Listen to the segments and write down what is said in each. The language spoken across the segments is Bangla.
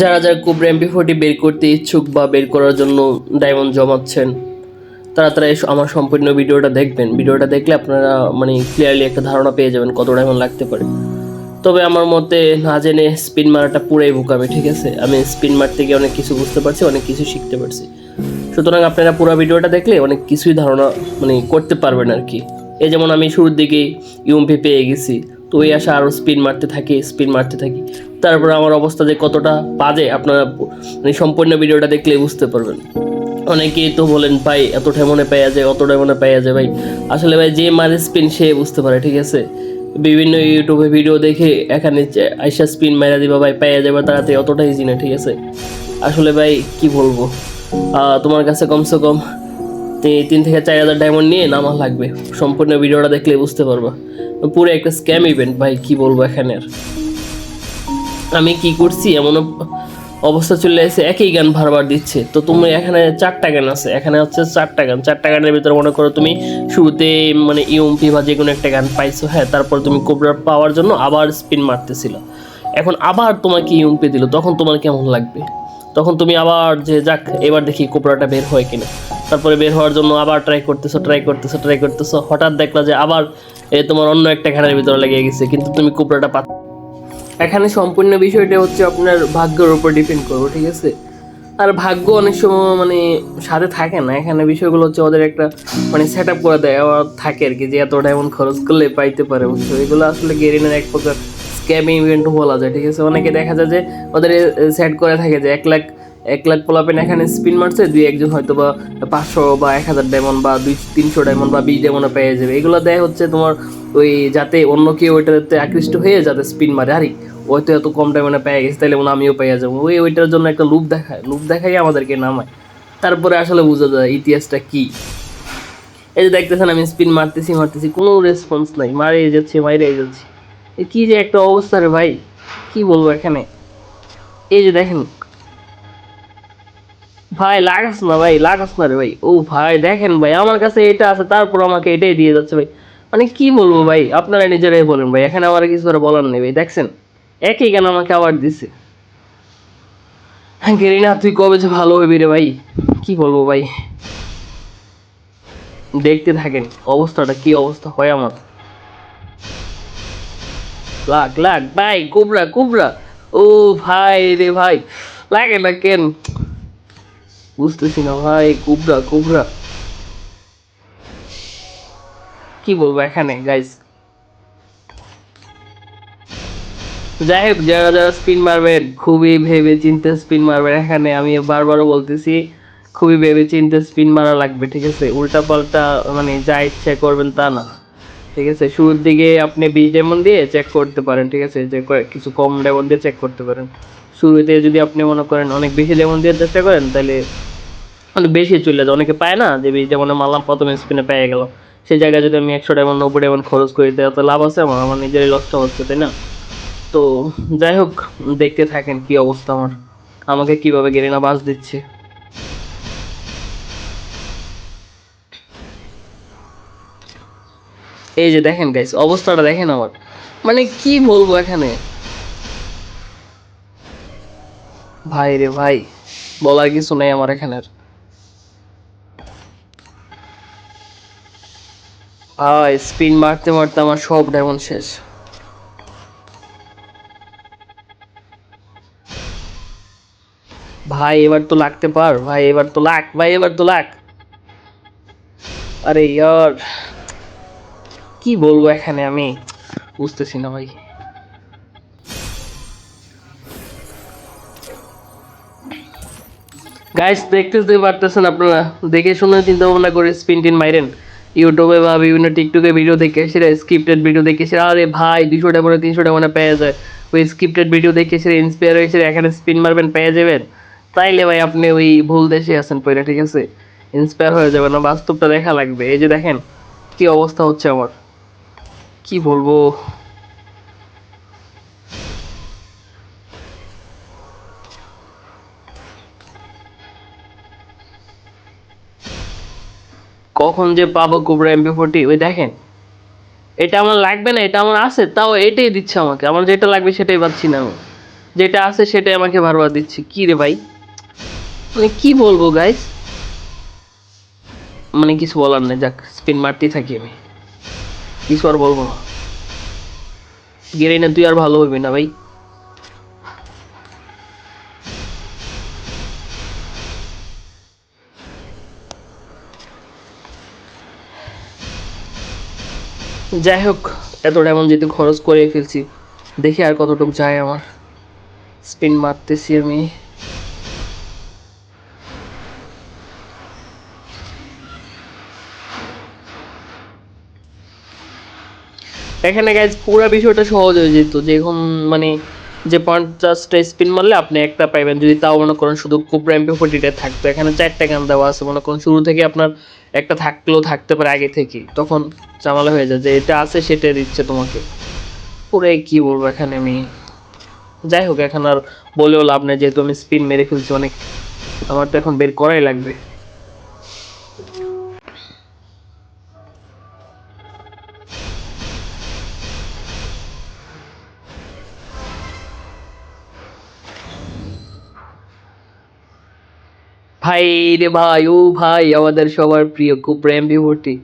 যারা যারা কুবরা এমপি ফোরটি বের করতে ইচ্ছুক বা বের করার জন্য ডায়মন্ড জমাচ্ছেন, তারা তারা আমার সম্পূর্ণ ভিডিওটা দেখবেন। ভিডিওটা দেখলে আপনারা মানে ক্লিয়ারলি একটা ধারণা পেয়ে যাবেন কত ডায়মন্ড লাগতে পারে। তবে আমার মতে না জেনে স্পিন মারাটা পুরাই বোকামি, ঠিক আছে? আমি স্পিন মারতে গিয়ে অনেক কিছু বুঝতে পারছি, অনেক কিছু শিখতে পারছি। সুতরাং আপনারা পুরো ভিডিওটা দেখলে অনেক কিছুই ধারণা মানে করতে পারবেন আর কি। এই যেমন আমি শুরুর দিকেই ইউএমপি পেয়ে গেছি। তো ওই আসা আরও স্পিন মারতে থাকি স্পিন মারতে থাকি। তারপর আমার অবস্থা যে কতটা বাজে, আপনারা মানে সম্পূর্ণ ভিডিওটা দেখলে বুঝতে পারবেন। অনেকেই তো বলেন, ভাই এতটা মনে পাইয়া যায় অতটাই মনে পাইয়া যায়, ভাই। আসলে ভাই, যে মারে স্পিন সে বুঝতে পারে, ঠিক আছে? বিভিন্ন ইউটিউবে ভিডিও দেখে এখানে আইসা স্পিন মারা দিবা, ভাই, পাইয়া যাবে তাড়াতাড়ি। অতটাই ইজি না, ঠিক আছে? আসলে ভাই, কি বলব? তোমার কাছে কমসে কম তি- তিন থেকে চার হাজার ডায়মন্ড নিয়ে নামা লাগবে। সম্পূর্ণ ভিডিওটা দেখলে বুঝতে পারবা। পুরো একটা স্ক্যাম ইভেন্ট ভাই, কি বলব এখানে আমি কি করছি, এমন অবস্থা চলে এসে একই গান বারবার দিচ্ছে। তো তুমি এখানে চারটা গান আছে, এখানে হচ্ছে চারটা গান। চারটা গানের ভিতরে মনে করো তুমি শুরুতে মানে ইউএমপি বা যে কোনো একটা গান পাইছো হ্যাঁ তারপর তুমি কোবরা পাওয়ার জন্য আবার স্পিন মারতেছিল। এখন আবার তোমাকে ইউএমপি দিল, তখন তোমার কেমন লাগবে? তখন তুমি আবার যে যাক, এবার দেখি কোবরাটা বের হয় কিনা। তারপরে বের হওয়ার জন্য আবার ট্রাই করতেছো ট্রাই করতেছো ট্রাই করতেছো। হঠাৎ দেখলা যে আবার এ তোমার অন্য একটা ঘাড়ের ভিতরে লেগে গেছে, কিন্তু তুমি কোবরাটা পা এখানে সম্পূর্ণ বিষয়টা হচ্ছে আপনার ভাগ্যের উপর ডিপেন্ড করব, ঠিক আছে? আর ভাগ্য অনেক সময় মানে সাথে থাকে না, এখানে বিষয়গুলো হচ্ছে ওদের একটা মানে সেট আপ করে দেয় থাকে আর কি, যে এত এমন খরচ করলে পাইতে পারে, বুঝছ? এগুলো আসলে গেরিনের এক প্রকার স্ক্যামিং ইভেন্ট বলা যায়, ঠিক আছে? অনেকে দেখা যায় যে ওদের সেট করে থাকে যে এক লাখ এক লাখ পোলাপেন এখানে স্পিন মারছে, দুই একজন হয়তো বা পাঁচশো বা এক হাজার ডায়মন্ড বা দুই, তিনশো ডায়মন্ড বা বিশ ডায়মন্ডও পেয়ে যাবে। এগুলো দেয় হচ্ছে তোমার ওই যাতে অন্য কেউ ওইটাতে আকৃষ্ট হয়ে যাতে স্পিন মারে। আরে ওই তো এত কম ডায়মন্ডে পেয়ে গেছে তাহলে মনে আমিও পেয়ে যাব। ওই ওইটার জন্য একটা লুপ দেখায় লুপ দেখাই আমাদেরকে নামায়। তারপরে আসলে বোঝা যায় ইতিহাসটা কী। এই যে দেখতেছেন আমি স্পিন মারতেছি মারতেছি, কোনো রেসপন্স নাই। মারে যাচ্ছে মাইরে যাচ্ছে। এ কি যে একটা অবস্থা রে ভাই, কি বলব এখানে? এই যে দেখেন ভাই, লাগাস না ভাই, লাগাস না রে ভাই। ও ভাই, দেখেন ভাই, আমার কাছে এটা আছে, তারপর আমাকে এটাই দিয়ে যাচ্ছে ভাই। মানে কি বলব ভাই, আপনারা নিজেরাই বলেন ভাই, এখানে আমার কিছু আর বলার নেই ভাই, দেখছেন? একই কেন আমাকে আবার দিছে। হ্যাঁ গেরিনা, তুই কবে যে ভালো হবি রে ভাই? কি বলব ভাই? দেখতে থাকেন, অবস্থাটা কি অবস্থা হয় আমার। লাগ লাগ, ভাই, কুবরা কুবরা। ও ভাই রে ভাই, লাগে না কেন? বুঝতেছি না, ভাই, কুবরা কুবরা। কি বলব এখানে গাইস যাই হোক, যারা যারা স্পিন মারবেন, খুবই ভেবে চিন্তে স্পিন মারবেন এখানে, আমি বারবারও বলতেছি, খুবই ভেবে চিন্তে স্পিন মারা লাগবে, ঠিক আছে? উল্টা পাল্টা মানে যা ইচ্ছা করবেন তা না, ঠিক আছে? শুরুর দিকে আপনি বিশ ডেমন দিয়ে চেক করতে পারেন, ঠিক আছে? যে কিছু কম ডেমন দিয়ে চেক করতে পারেন। শুরুতে যদি আপনি মনে করেন অনেক বেশি ডেমন দিয়ে চেষ্টা করেন, তাহলে অনেক বেশি চলে যায়। অনেকে পায় না যে ডেমনে মারলাম প্রথম স্পিনে পেয়ে গেল। সেই জায়গায় যদি আমি একশো ডেমন নব্বই ডেমন খরচ করি তো লাভ আছে আমার আমার নিজেরই লসটা হচ্ছে, তাই না? তো যাই হোক, দেখতে থাকেন কি অবস্থা আমার। আমাকে কীভাবে গেরিনা বাস দিচ্ছে। এই যে দেখেন গাইস অবস্থাটা দেখেন আমার মানে কি বলব এখানে? ভাই রে ভাই, বলার কিছু নেই আমার এখানে ভাই স্পিন মারতে মারতে আমার সব ডায়মন্ড শেষ। ভাই, এবার তো লাগতে পার, ভাই, এবার তো লাগ, ভাই, এবার তো লাগ। আরে ইয়ার, কি বলব এখানে আমি? বুঝতেছি না ভাই। গাইস দেখতেতে পারতেছেন আপনারা। দেখে শুনে চিন্তা ভাবনা করে স্পিন টিন মাইরেন। ইউটিউবে বা বিভিন্ন টিকটকে ভিডিও দেখে সেটা স্ক্রিপ্টেড ভিডিও দেখে সেটা আরে ভাই দুশো টাকা মানে তিনশো টাকা মানে পেয়ে যায়। ওই স্ক্রিপ্টেড ভিডিও দেখে সেটা ইন্সপায়ার হয়ে সেটা এখানে স্পিন মারবেন, পেয়ে যাবেন। তাইলে ভাই আপনি ওই ভুল দেশে আছেন পয়লা ঠিক আছে? ইন্সপায়ার হয়ে যাবেন না বাস্তবটা দেখা লাগবে। এই যে দেখেন, কি অবস্থা হচ্ছে আমার। কি বলব? কখন যে পাবো কোবরা এমপি ফোরটি ওই দেখেন। এটা আমার লাগবে না, এটা আমার আছে, তাও এটাই দিচ্ছে আমাকে। আমার যেটা লাগবে সেটাই পাচ্ছি না আমি। যেটা আছে সেটাই আমাকে বারবার দিচ্ছে। কি রে ভাই? মানে কি বলব গাইস মানে কিছু বলার নেই, যাক স্পিন মারতেই থাকি আমি। কিছু আর বলব না। গেলে না, তুই আর ভালো হইবি না, ভাই। যাই হোক, এতটা এমন যেহেতু খরচ করে ফেলছি, দেখি আর কতটুকু যায় আমার। স্পিন মারতেছি আমি। এখানে গাইজ পুরো বিষয়টা সহজ হয়ে যেত, যে মানে যে পঞ্চাশটা স্পিন মারলে আপনি একটা পাইবেন। যদি তাও মনে করেন শুধু কোবরা এমপি ফোর্টিটা থাকতো। এখানে চারটা গান দেওয়া আছে। মনে করেন শুরু থেকে আপনার একটা থাকলেও থাকতে পারে আগে থেকে তখন জামালা হয়ে যায় যে এটা আছে সেটা দিচ্ছে তোমাকে। পুরে কি বলব এখানে আমি? যাই হোক, এখন আর বলেও লাভ নেই। যেহেতু আমি স্পিন মেরে ফেলছি অনেক। আমার তো এখন বের করাই লাগবে। ভাই রে ভাই ও ভাই আমাদের সবার প্রিয় খুব প্রেম বিভূতি।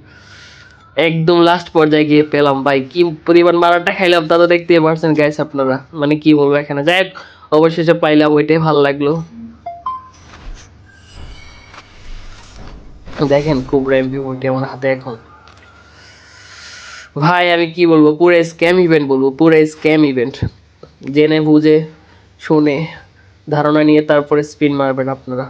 একদম লাস্ট পর্যায়ে গিয়ে পেলাম। ভাই কি পরিমাণ মারাটা খাইলাম তা তো দেখতেই পারছেন গাইস আপনারা। মানে কি বলব এখানে? যাই হোক, অবশেষে পাইলাম ওইটাই ভালো লাগল। দেখেন খুব র্যাম বিভূতি আমার হাতে এখন। ভাই আমি কি বলব? পুরো স্ক্যাম ইভেন্ট বলব পুরো স্ক্যাম ইভেন্ট জেনে বুঝে শুনে ধারণা নিয়ে তারপরে স্পিন মারবেন আপনারা।